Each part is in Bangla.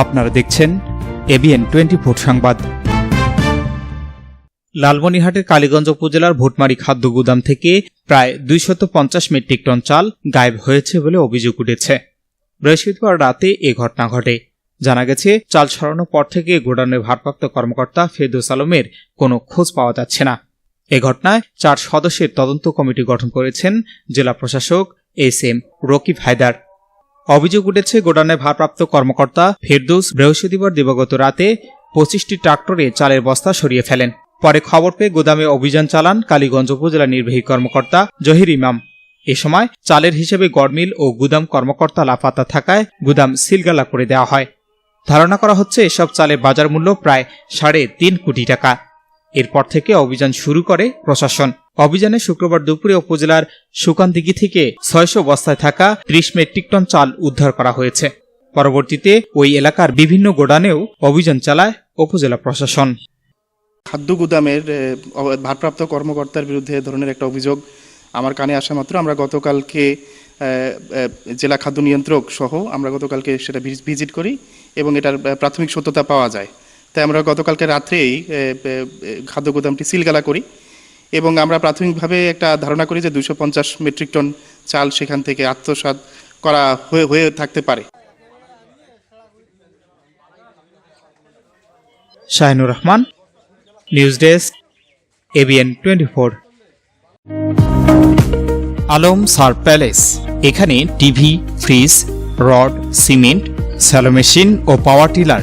আপনারা দেখছেন এবিএন টোয়েন্টি ফোর সংবাদ। লালমনিরহাটের কালীগঞ্জ উপজেলার ভোটমারি খাদ্য গুদাম থেকে প্রায় দুইশত পঞ্চাশ মেট্রিক টন চাল গায়েব হয়েছে বলে অভিযোগ উঠেছে। বৃহস্পতিবার রাতে এ ঘটনা ঘটে। জানা গেছে, চাল সরানোর পর থেকে গোডাউনের ভারপ্রাপ্ত কর্মকর্তা ফেরদৌস আলমের কোনো খোঁজ পাওয়া যাচ্ছে না। এ ঘটনায় চার সদস্যের তদন্ত কমিটি গঠন করেছেন জেলা প্রশাসক এস এম রকিব হায়দার। অভিযোগ উঠেছে গোডাউনের ভারপ্রাপ্ত কর্মকর্তা ফেরদৌস বৃহস্পতিবার দিবাগত রাতে পঁচিশটি ট্রাক্টরে চালের বস্তা সরিয়ে ফেলেন। পরে খবর পেয়ে গোদামে অভিযান চালান কালীগঞ্জ উপজেলা নির্বাহী কর্মকর্তা জহির ইমাম। এ সময় চালের হিসেবে গড়মিল ও গুদাম কর্মকর্তা লাফাতা থাকায় গুদাম সিলগালা করে দেওয়া হয়। ধারণা করা হচ্ছে, এসব চালের বাজার মূল্য প্রায় সাড়ে তিন কোটি টাকা। এরপর থেকে অভিযান শুরু করে প্রশাসন। অভিযানে শুক্রবার দুপুরে উপজেলার সুকানদিঘি থেকে ছয়শো বস্তায় থাকা ত্রিশ মেট্রিক টন চাল উদ্ধার করা হয়েছে। পরবর্তীতে ওই এলাকার বিভিন্ন গোডানেও অভিযান চালায় উপজেলা প্রশাসন। খাদ্য গুদামের ভারপ্রাপ্ত কর্মকর্তার বিরুদ্ধে ধরনের একটা অভিযোগ আমার কানে আসা মাত্র। আমরা গতকালকে জেলা খাদ্য নিয়ন্ত্রক সহ আমরা গতকালকে সেটা ভিজিট করি এবং এটার প্রাথমিক সত্যতা পাওয়া যায়। তাই আমরা গতকালকে রাত্রেই খাদ্য গুদামটি সিলগালা করি এবং আমরা প্রাথমিকভাবে একটা ধারণা করি যে দুশো পঞ্চাশ মেট্রিক টন চাল সেখান থেকে আত্মসাৎ করা হয়ে হয়ে থাকতে পারে। Shahinur Rahman, news desk, ABN twenty four. Alam সার প্যালেস, এখানে TV, fridge, rod, cement, shallow machine ও পাওয়ার টিলার।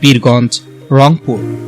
পীরগঞ্জ রংপুর।